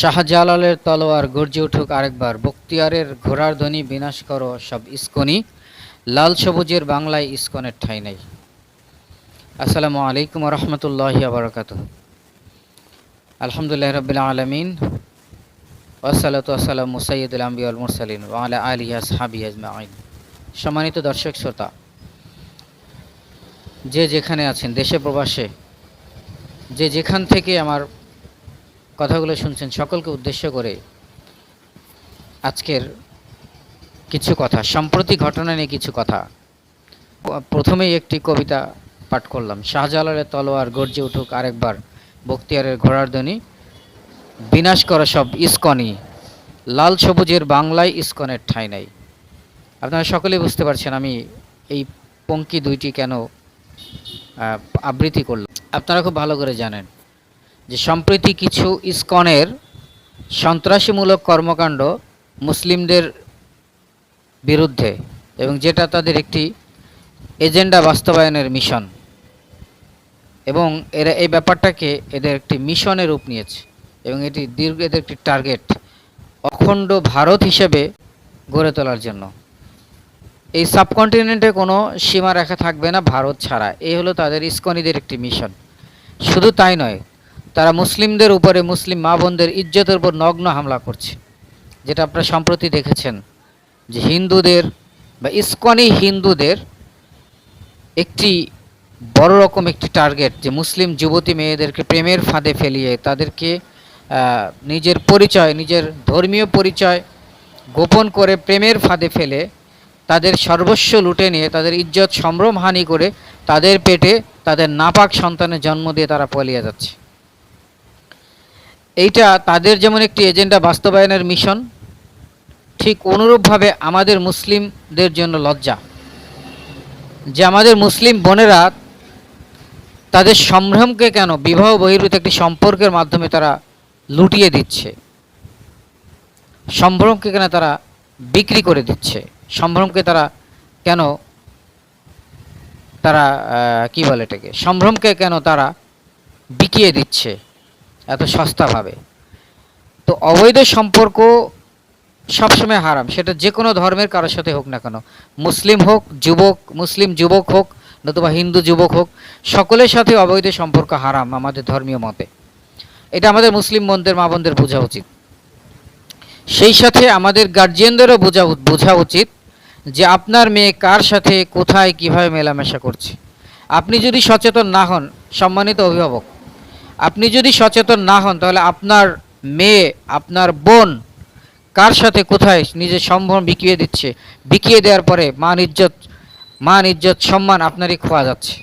শাহজালালের তলোয়ার গর্জে উঠুক আরেকবার। বক্তিয়ারের ঘোড়ার ধ্বনি বিনাশ করো সব ইস্কনি। লাল সবুজের বাংলায় ইস্কনের ঠাঁই নাই। আসসালামু আলাইকুম রহমতুল্লাহ আবরকাত আলহামদুলিল্লাহ রবিল আলমিন। ওসালাত আসসালাম মুসাইদুল আম্বিউল মুরসালিন ওয়ালা আলিয়াস সাহাবি আজমাইন। সম্মানিত দর্শক, শ্রোতা, যে যেখানে আছেন, দেশে প্রবাসে, যে যেখান থেকে আমার কথাগুলো শুনছেন সকলকে উদ্দেশ্য করে আজকের কিছু কথা সম্প্রতি ঘটনা নিয়ে কিছু কথা। প্রথমেই একটি কবিতা পাঠ করলাম। শাহজালালের তলোয়ার গর্জে উঠুক আরেকবার বক্তিয়ারের ঘোড়ার ধ্বনি। বিনাশ করা সব ইস্কনি লাল সবুজের বাংলায় ইস্কনের ঠাঁই নাই। আপনারা সকলেই বুঝতে পারছেন আমি এই পঙ্কি দুইটি কেন আবৃত্তি করলাম। আপনারা খুব ভালো করে জানেন। যে সম্প্রতি কিছু ইসকনের সন্ত্রাসীমূলক কর্মকাণ্ড মুসলিমদের বিরুদ্ধে এবং যেটা তাদের একটি এজেন্ডা বাস্তবায়নের মিশন এবং এরা এই ব্যাপারটাকে এদের একটি মিশনের রূপ নিয়েছে এবং এটি দীর্ঘ, এদের একটি টার্গেট অখণ্ড ভারত হিসেবে গড়ে তোলার জন্য। এই সাবকন্টিনেন্টে কোনো সীমা রেখা থাকবে না ভারত ছাড়া। এই হলো তাদের ইস্কনিদের একটি মিশন। শুধু তাই নয় তারা মুসলিমদের উপরে মুসলিম মা বোনদের ইজ্জতের উপর নগ্ন হামলা করছে। যেটা আপনারা সম্প্রতি দেখেছেন যে হিন্দুদের বা ইস্কনি হিন্দুদের একটি বড় রকম একটি টার্গেট যে মুসলিম যুবতী মেয়েদেরকে প্রেমের ফাঁদে ফেলিয়ে তাদেরকে নিজের পরিচয়, নিজের ধর্মীয় পরিচয় গোপন করে প্রেমের ফাঁদে ফেলে তাদের সর্বস্ব লুটে নিয়ে, তাদের ইজ্জত সম্ভ্রম হানি করে তাদের পেটে তাদের নাপাক সন্তানের জন্ম দিয়ে তারা পালিয়ে যাচ্ছে। এইটা তাদের যেমন একটি এজেন্ডা বাস্তবায়নের মিশন, ঠিক অনুরূপভাবে আমাদের মুসলিমদের জন্য লজ্জা। যে আমাদের মুসলিম বোনেরা তাদের সম্ভ্রমকে কেন, বিবাহ বহির্ভূত একটি সম্পর্কের মাধ্যমে তারা লুটিয়ে দিচ্ছে? সম্ভ্রমকে কেন তারা বিক্রি করে দিচ্ছে? সম্ভ্রমকে তারা কেন তারা কি বলে এটাকে? সম্ভ্রমকে কেন তারা বিকিয়ে দিচ্ছে? এত সস্তাভাবে। তো অবৈধ সম্পর্ক সবসময় হারাম, সেটা যে কোনো ধর্মের কারোর সাথে হোক না কেন। মুসলিম হোক, যুবক, মুসলিম যুবক হোক, নতুবা হিন্দু যুবক হোক, সকলের সাথে অবৈধ সম্পর্ক হারাম আমাদের ধর্মীয় মতে। এটা আমাদের মুসলিম বোনদের মা বোনদের বোঝা উচিত। সেই সাথে আমাদের গার্জিয়ানদেরও বোঝা বোঝা উচিত যে আপনার মেয়ে কার সাথে, কোথায়, কীভাবে মেলামেশা করছে। আপনি যদি সচেতন না হন, সম্মানিত অভিভাবক আপনি যদি সচেতন না হন, তাহলে আপনার মেয়ে, আপনার বোন কার সাথে কোথায় নিজের সম্ভ্রম বিকিয়ে দিচ্ছে? বিকিয়ে দেওয়ার পরে মান ইজ্জত মান ইজ্জত, সম্মান আপনারই খোয়া যাচ্ছে।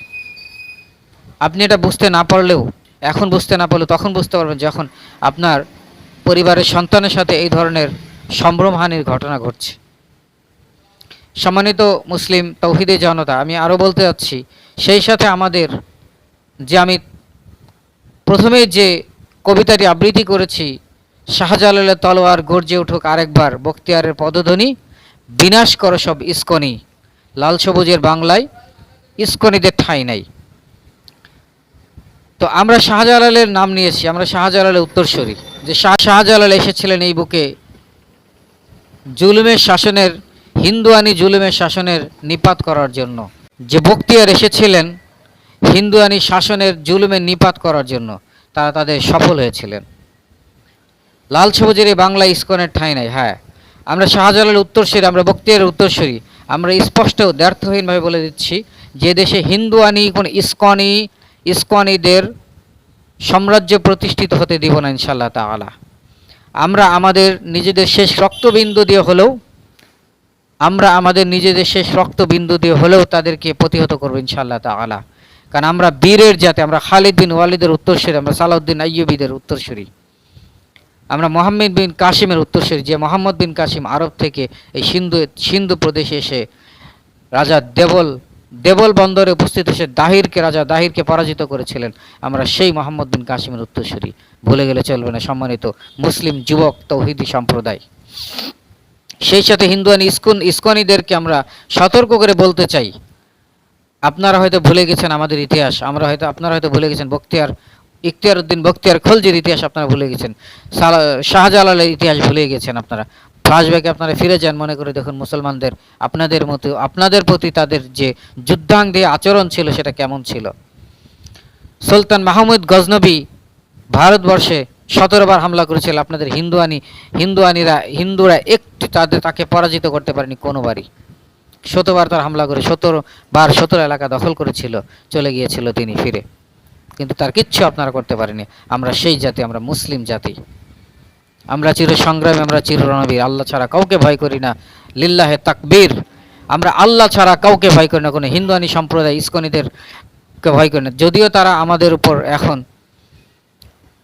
আপনি এটা বুঝতে না পারলেও, এখন বুঝতে না পারলেও, তখন বুঝতে পারবেন যখন আপনার পরিবারের সন্তানের সাথে এই ধরনের সম্ভ্রমহানির ঘটনা ঘটছে। সম্মানিত মুসলিম তৌহিদে জনতা, আমি আরও বলতে যাচ্ছি, সেই সাথে আমাদের যে আমি প্রথমে যে কবিতাটি আবৃত্তি করেছি, শাহজালালের তলোয়ার গর্জে উঠুক আরেকবার বক্তিয়ারের পদধ্বনি, বিনাশ করো সব ইস্কনি, লাল সবুজের বাংলায় ইস্কনিদের ঠাঁই নাই। তো আমরা শাহজালালের নাম নিয়েছি, আমরা শাহজালালের উত্তরসূরি। যে শাহ, শাহজালাল এসেছিলেন এই বুকে, জুলুমের শাসনের, হিন্দুয়ানি জুলুমের শাসনের নিপাত করার জন্য। যে বক্তিয়ার এসেছিলেন হিন্দুয়ানি শাসনের জুলুমে নিপাত করার জন্য তারা তাদের সফল হয়েছিলেন। লাল সবুজের এই বাংলা ইস্কনের ঠাঁই নাই হ্যাঁ। আমরা শাহজালালের উত্তরসূরি, আমরা বক্তিয়ারের উত্তরসূরি, আমরা স্পষ্ট দ্ব্যর্থহীনভাবে বলে দিচ্ছি যে দেশে হিন্দুয়ানি, কোন ইস্কনি, ইস্কনিদের সাম্রাজ্য প্রতিষ্ঠিত হতে দিব না ইনশাল্লাহ তাআলা। আমরা আমাদের নিজেদের শেষ রক্তবিন্দু দিয়ে হলেও, আমরা আমাদের নিজেদের শেষ রক্তবিন্দু দিয়ে হলেও তাদেরকে প্রতিহত করব ইনশাল্লাহ তাআলা। কারণ আমরা বীরের জাতে, আমরা খালিদ বিন ওয়ালিদের উত্তরসূরি, আমরা সালাউদ্দিন আইয়ুবিদের উত্তরসূরি। আমরা মোহাম্মদ বিন কাসিমের উত্তরসূরি, যে মোহাম্মদ বিন কাসিম আরব থেকে এই সিন্ধু সিন্ধু প্রদেশে এসে রাজা দেবল দেবল বন্দরে উপস্থিত এসে দাহিরকে, রাজা দাহিরকে পরাজিত করেছিলেন। আমরা সেই মোহাম্মদ বিন কাসিমের উত্তরসূরি। ভুলে গেলে চলবে না, সম্মানিত মুসলিম যুবক তৌহিদি সম্প্রদায়। সেই সাথে হিন্দুয়ানি ইস্কন, ইস্কনিদেরকে আমরা সতর্ক করে বলতে চাই আপনারা হয়তো ভুলে গেছেন আমাদের ইতিহাস, আমরা হয়তো, আপনারা হয়তো ভুলে গেছেন বক্তিয়ার ইখতিয়ার উদ্দিন বখতিয়ার খলজির ইতিহাস আপনারা ভুলে গেছেন। শাহজালালের ইতিহাস ভুলে গেছেন আপনারা। ফ্লাশব্যাকে আপনারা ফিরে যান, মনে করে দেখুন মুসলমানদের, আপনাদের মতো, আপনাদের প্রতি তাদের যে যুদ্ধাঙ্গে আচরণ ছিল, সেটা কেমন ছিল? সুলতান মাহমুদ গজনবী ভারতবর্ষে সতেরো বার হামলা করেছিল। আপনাদের হিন্দুয়ানি, হিন্দুয়ানিরা, হিন্দুরা একটি তাদের, তাকে পরাজিত করতে পারেনি কোনোবারই। শতবার তার হামলা করে সতেরো বার সতেরো এলাকা দখল করেছিল, চলে গিয়েছিল তিনি ফিরে। কিন্তু তার কিচ্ছু আপনারা করতে পারেনি। আমরা সেই জাতি, আমরা মুসলিম জাতি। আমরা চির সংগ্রামী আমরা চির রণবীর আল্লাহ ছাড়া কাউকে ভয় করি না। লিল্লাহে তাকবীর। আমরা আল্লাহ ছাড়া কাউকে ভয় করি না। কোনো হিন্দুয়ানি সম্প্রদায় ইস্কনিদেরকে ভয় করি না। যদিও তারা আমাদের উপর এখন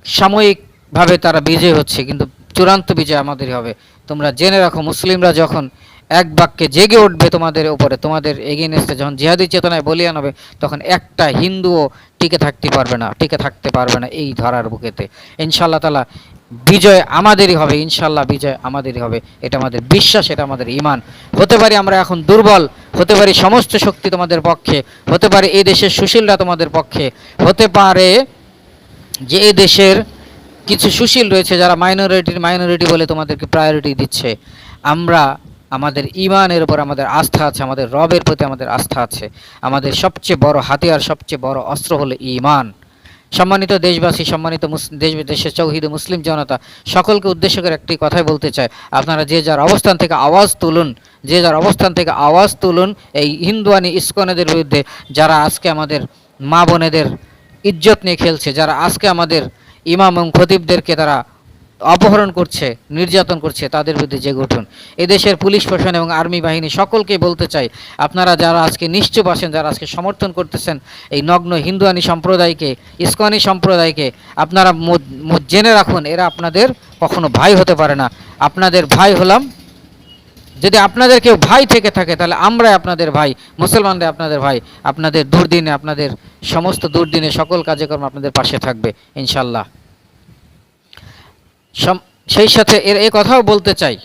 সাময়িকভাবে তারা বিজয় হচ্ছে, কিন্তু চূড়ান্ত বিজয় আমাদেরই হবে। তোমরা জেনে রাখো, মুসলিমরা যখন এক বাক্যে জেগে উঠবে তোমাদের উপরে। তোমাদের এগেনস্টে যখন জিহাদি চেতনায় বলিয়ান হবে তখন একটা হিন্দুও টিকে থাকতে পারবে না, টিকে থাকতে পারবে না এই ধরার বুকেতে। ইনশাল্লাহ তালা বিজয় আমাদেরই হবে ইনশাল্লাহ বিজয় আমাদেরই হবে। এটা আমাদের বিশ্বাস, এটা আমাদের ইমান হতে পারি আমরা এখন দুর্বল, হতে পারি সমস্ত শক্তি তোমাদের পক্ষে, হতে পারে এই দেশের সুশীলরা তোমাদের পক্ষে, হতে পারে যে এই দেশের কিছু সুশীল রয়েছে যারা মাইনরিটির মাইনরিটি বলে তোমাদেরকে প্রায়োরিটি দিচ্ছে। আমরা আমাদের ইমানের উপর আমাদের আস্থা আছে, আমাদের রবের প্রতি আমাদের আস্থা আছে। আমাদের সবচেয়ে বড় হাতিয়ার, সবচেয়ে বড় অস্ত্র হলো ইমান সম্মানিত দেশবাসী, সম্মানিত দেশ দেশের চৌহিদ মুসলিম জনতা, সকলকে উদ্দেশ্য করে একটি কথাই বলতে চাই। আপনারা যে যার অবস্থান থেকে আওয়াজ তুলুন, যে যার অবস্থান থেকে আওয়াজ তুলুন, এই হিন্দুয়ানি ইস্কনেদের বিরুদ্ধে, যারা আজকে আমাদের মা বোনেদের ইজ্জত নিয়ে খেলছে, যারা আজকে আমাদের ইমাম এবং খতিবদেরকে তারা অপহরণ করছে, নির্যাতন করছে তাদের বিরুদ্ধে জেগে উঠুন এদেশের পুলিশ প্রশাসন এবং আর্মি বাহিনী সকলকে বলতে চাই, আপনারা যারা আজকে নিশ্চুপ আছেন, যারা আজকে সমর্থন করতেছেন এই নগ্ন হিন্দুয়ানি সম্প্রদায়কে ইস্কনি সম্প্রদায়কে, আপনারা জেনে রাখুন, এরা আপনাদের কখনো ভাই হতে পারে না। আপনাদের ভাই হলাম। যদি আপনাদের কেউ ভাই থেকে থাকে, তাহলে আমরাই আপনাদের ভাই মুসলমানরা আপনাদের ভাই। আপনাদের দুর্দিনে, আপনাদের সমস্ত দুর্দিনে সকল কার্যক্রম আপনাদের পাশে থাকবে ইনশাল্লাহ সেই সাথে এর, এ কথাও বলতে চাই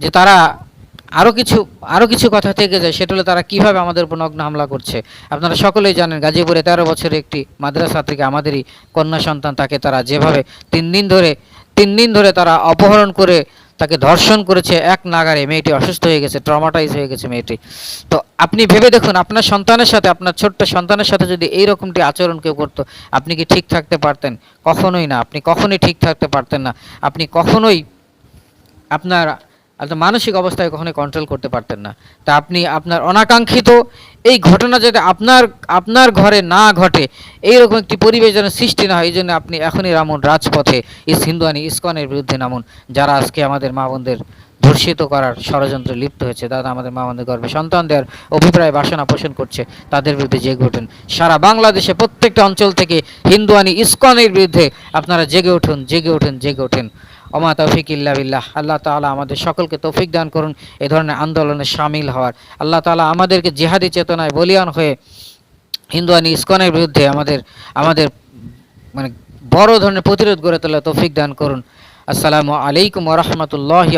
যে তারা আরও কিছু আরও কিছু কথা থেকে যায়, সেটা হলে তারা কীভাবে আমাদের উপর নগ্ন হামলা করছে। আপনারা সকলেই জানেন গাজীপুরে তেরো বছরের একটি মাদ্রাসা থেকে আমাদেরই কন্যা সন্তান তাকে তারা যেভাবে তিন দিন ধরে, তিন দিন ধরে তারা অপহরণ করে তাকে ধর্ষণ করেছে এক নাগারে, মেয়েটি অসুস্থ হয়ে গেছে ট্রমাটাইজ হয়ে গেছে মেয়েটি। তো আপনি ভেবে দেখুন, আপনার সন্তানের সাথে, আপনার ছোট্ট সন্তানের সাথে যদি এই রকমটি আচরণ কেউ করতো, আপনি কি ঠিক থাকতে পারতেন? কখনোই না, আপনি কখনোই ঠিক থাকতে পারতেন না। আপনি কখনোই আপনার আপনার মানসিক অবস্থায় কখনোই কন্ট্রোল করতে পারতেন না। তা আপনি আপনার অনাকাঙ্ক্ষিত এই ঘটনা যাতে আপনার আপনার ঘরে না ঘটে, এইরকম একটি পরিবেশ যেন সৃষ্টি না হয়, এই জন্য আপনি এখনই নামুন রাজপথে, ইস হিন্দুয়ানি ইস্কনের বিরুদ্ধে নামুন। যারা আজকে আমাদের মা বোনদের ধর্ষিত করার ষড়যন্ত্রে লিপ্ত হয়েছে, তারা আমাদের মা বোনদের গর্বে সন্তান দেওয়ার অভিপ্রায় বাসনা পোষণ করছে, তাদের বিরুদ্ধে জেগে উঠুন সারা বাংলাদেশে প্রত্যেকটা অঞ্চল থেকে হিন্দুয়ানি ইস্কনের বিরুদ্ধে আপনারা জেগে উঠুন জেগে উঠুন জেগে উঠুন। অমা তৌফিক ইল্লা বিল্লাহ। আল্লাহ তাআলা আমাদের সকলকে তৌফিক দান করুন, এ ধরনের আন্দোলনে সামিল হওয়ার। আল্লাহ তাআলা আমাদেরকে জিহাদি চেতনায় বলিয়ান হয়ে হিন্দুয়ানি ইস্কনের বিরুদ্ধে আমাদের আমাদের মানে বড় ধরনের প্রতিরোধ গড়ে তোলা তৌফিক দান করুন। আসসালামু আলাইকুম ওরহমতুল্লাহ